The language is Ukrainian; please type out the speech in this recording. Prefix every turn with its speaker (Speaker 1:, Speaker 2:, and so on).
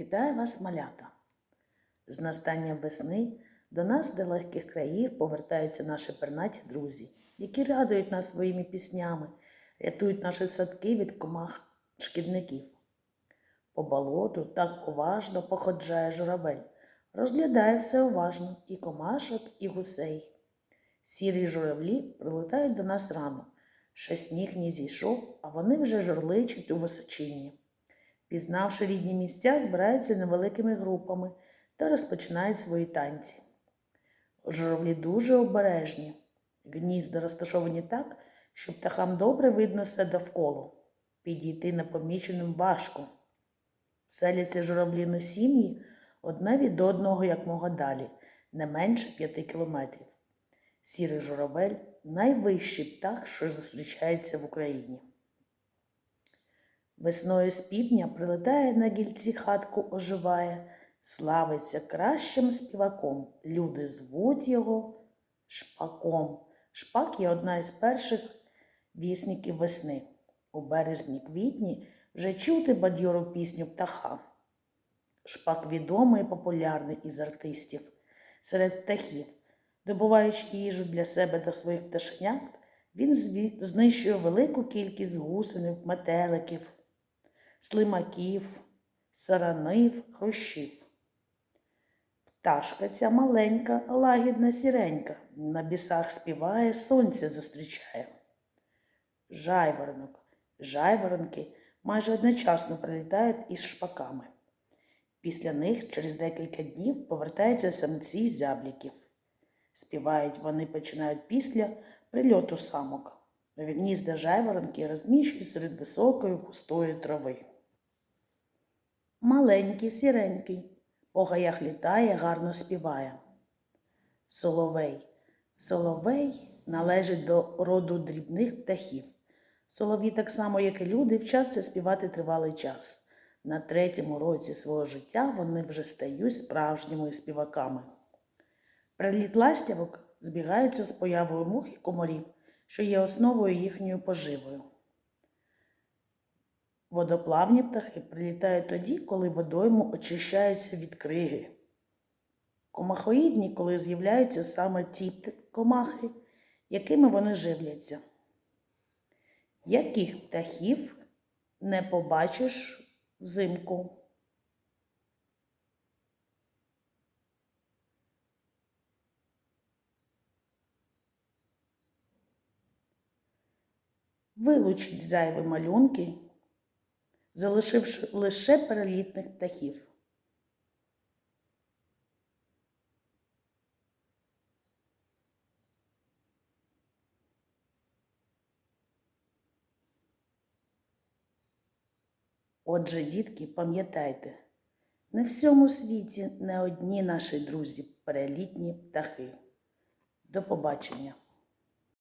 Speaker 1: Вітаю вас, малята! З настанням весни до нас з далеких країв повертаються наші пернаті друзі, які радують нас своїми піснями, рятують наші садки від комах шкідників. По болоту так уважно походжає журавель, розглядає все уважно і комашок, і гусей. Сірі журавлі прилетають до нас рано. Ще сніг не зійшов, а вони вже журличать у височинні. Пізнавши рідні місця, збираються невеликими групами та розпочинають свої танці. Журавлі дуже обережні. Гнізда розташовані так, щоб птахам добре видно все довкола. Підійти непоміченим важко. Селяться журавлі на сім'ї одне від одного якмога далі, не менше п'яти кілометрів. Сірий журавель найвищий птах, що зустрічається в Україні. Весною з півдня прилетає на гільці хатку оживає, славиться кращим співаком. Люди звуть його шпаком. Шпак є одна із перших вісників весни. У березні квітні вже чути бадьору пісню птаха. Шпак відомий і популярний із артистів серед птахів. Добуваючи їжу для себе та своїх пташенят, він знищує велику кількість гусенів, метеликів, слимаків, саранив, хрущів. Пташка ця маленька, лагідна сіренька, на бісах співає, сонце зустрічає. Жайворонок. Жайворонки майже одночасно прилітають із шпаками. Після них через декілька днів повертаються самці зябліків. Співають вони починають після прильоту самок. Гнізда жайворонки розміщують серед високої густої трави. Маленький, сіренький, по гаях літає, гарно співає. Соловей. Соловей належить до роду дрібних птахів. Солов'ї, так само, як і люди, вчаться співати тривалий час. На третьому році свого життя вони вже стають справжніми співаками. Приліт ластівок збігаються з появою мух і комарів, що є основою їхньою поживою. Водоплавні птахи прилітають тоді, коли водойму очищаються від криги. Комахоїдні, коли з'являються саме ті комахи, якими вони живляться. Яких птахів не побачиш взимку? Вилучіть зайві малюнки, залишивши лише перелітних птахів. Отже, дітки, пам'ятайте, не в всьому світі не одні наші друзі перелітні птахи. До побачення!